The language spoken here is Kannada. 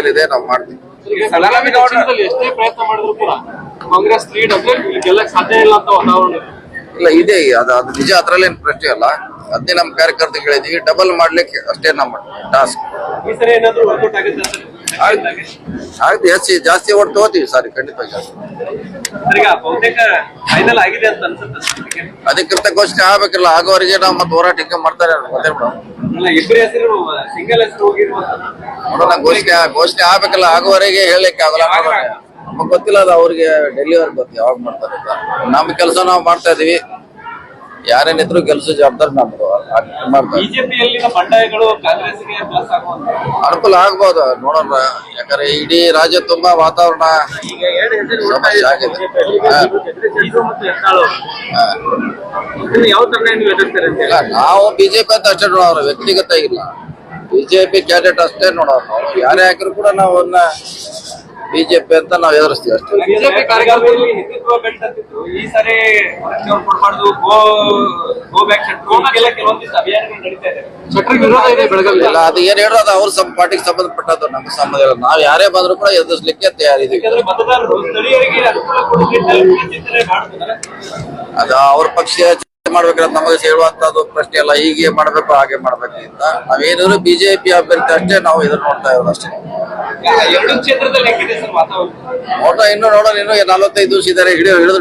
ಕೈಲಿದೆ ನಾವು ಮಾಡ್ತೀವಿ. ಎಷ್ಟೇ ಪ್ರಯತ್ನ ಮಾಡಿದ್ರು ಕೂಡ ಕಾಂಗ್ರೆಸ್ ಲೀಡ್ ಅಂದ್ರೆ ಗೆಲ್ಲಕ್ ಸಾಧ್ಯ ಇಲ್ಲ ಅಂತ ವಾತಾವರಣ. ಇಲ್ಲ ಇದೆ ಅದು ಅದು ನಿಜ ಅದ್ರಲ್ಲಿ ಏನು ಪ್ರಶ್ನೆ ಅಲ್ಲ. ಅದನ್ನೇ ನಮ್ಮ ಕಾರ್ಯಕರ್ತರಿಗೆ ಹೇಳಿದೀವಿ ಡಬಲ್ ಮಾಡ್ಲಿಕ್ಕೆ ಅಷ್ಟೇ ನಮ್ಮ ಟಾಸ್ಕ್ ಈ ಸರಿ ಏನಾದ್ರು ವರ್ಕೌಟ್ ಆಗುತ್ತೆ ಸರ್? ಆಯ್ತು. ಹೆಚ್ಚು ಜಾಸ್ತಿ ಓಟ್ ತಗೋತೀವಿ ಸಾರಿ ಖಂಡಿತ ಜಾಸ್ತಿ. ಈಗ ಬಹುತೇಕ ಫೈನಲ್ ಆಗಿದೆ ಅಂತ ಅನ್ಸುತ್ತೆ ಅಧಿಕೃತ ಘೋಷಣೆ ಆಗ್ಬೇಕಿಲ್ಲ ಆಗೋವರೆಗೆ ನಾವು ಮತ್ತೆ ಹೋರಾಟ ಹಿಂಗೆ ಮಾಡ್ತಾರೆ ಬಿಡು. ನೋಡೋಣ ಘೋಷಣೆ ಘೋಷಣೆ ಆಗ್ಬೇಕಲ್ಲ ಆಗುವವರೆಗೆ ಹೇಳಲಿಕ್ಕೆ ಆಗಲ್ಲ. ನಮಗ್ ಗೊತ್ತಿಲ್ಲ ಅದು ಅವ್ರಿಗೆ ಡೆಲಿವರಿ ಗೊತ್ತು ಯಾವಾಗ ಮಾಡ್ತಾರೆ ಅಂತ. ನಮ್ಮ ಕೆಲಸ ನಾವು ಮಾಡ್ತಾ ಇದೀವಿ. ಯಾರೇನಿದ್ರು ಕೆಲಸ ಜವಾಬ್ದಾರಿ ನಮ್ದು. ಬಿಜೆಪಿಯಲ್ಲಿನ ಬಂಡಾಯಗಳು ಕಾಂಗ್ರೆಸ್ಗೆ ಪ್ಲಸ್ ಆಗುವಂತ. ಅನುಕೂಲ ಆಗ್ಬೋದು ನೋಡೋಣ. ಯಾಕಂದ್ರೆ ಇಡೀ ರಾಜ್ಯ ತುಂಬಾ ವಾತಾವರಣ ನೀವು ಬಿಜೆಪಿ ಅಂತ ಅಷ್ಟೇ ನೋಡೋರು ವ್ಯಕ್ತಿಗತ ಇಲ್ಲ ಬಿಜೆಪಿ ಕ್ಯಾಂಡಿಡೇಟ್ ಅಷ್ಟೇ ನೋಡೋರು. ಯಾರೇ ಹಾಕಿದ್ರು ಕೂಡ ನಾವು ಬಿಜೆಪಿ ಅಂತ ನಾವು ಎದುರಿಸ್ತೀವಿ ಅಷ್ಟೇ. ಬಿಜೆಪಿ ಕಾರ್ಯಕ್ರಮದಲ್ಲಿ ಹಿಂದುತ್ವ ಅಂತಿತ್ತು ಈ ಸಾರಿ ಅವ್ರು ಕೊಡ್ಬಾರ್ದು. ಗೋ ಗೋ ಬ್ಯಾಕ್ ಶೆಟ್ರು. ಹೀಗೆಲ್ಲ ಕೆಲವೊಂದಿಷ್ಟು ಅಭಿಯಾನಗಳು ನಡೀತಾ ಇದೆ. ಶೆಟ್ರಿಗೆ ವಿರೋಧ ಇದೆ ಬೆಳಗಾವಿ ಇಲ್ಲ ಅದು ಏನ್ ಹೇಳೋದು ಅದು ಅವ್ರ ಸಂ ಪಾರ್ಟಿಗೆ ಸಂಬಂಧಪಟ್ಟದ್ದು ನಮ್ಗೆ ಸಂಬಂಧ ಇಲ್ಲ ನಾವು ಯಾರೇ ಬಂದ್ರು ಕೂಡ ಎದುರಿಸ್ಲಿಕ್ಕೆ ತಯಾರಿದ್ದೀವಿ. ಮತದಾರರು ಸ್ಥಳೀಯರಿಗೆ ಅನುಕೂಲ ಚಿಂತನೆ ಅದು ಅವ್ರ ಪಕ್ಷ ಮಾಡ್ಬೇಕಾದ್ರೆ ನಮಗೆ ಹೇಳುವಂತದ್ದು ಪ್ರಶ್ನೆ ಅಲ್ಲ. ಹೀಗೆ ಮಾಡ್ಬೇಕು ಹಾಗೆ ಮಾಡ್ಬೇಕು ಅಂತ. ನಾವೇನಾದ್ರು ಬಿಜೆಪಿ ಅಭ್ಯರ್ಥಿ ಅಷ್ಟೇ ನಾವು ಎದುರು ನೋಡ್ತಾ ಇರೋದು ಅಷ್ಟೇ. ಎರಡು ಕ್ಷೇತ್ರದಲ್ಲಿ ನೋಡೋಣ ಇನ್ನು ನೋಡೋಣ ಇನ್ನು ನಲವತ್ತೈದು ದಿವಸ ಇದ್ದಾರೆ ಹಿಡಿದು.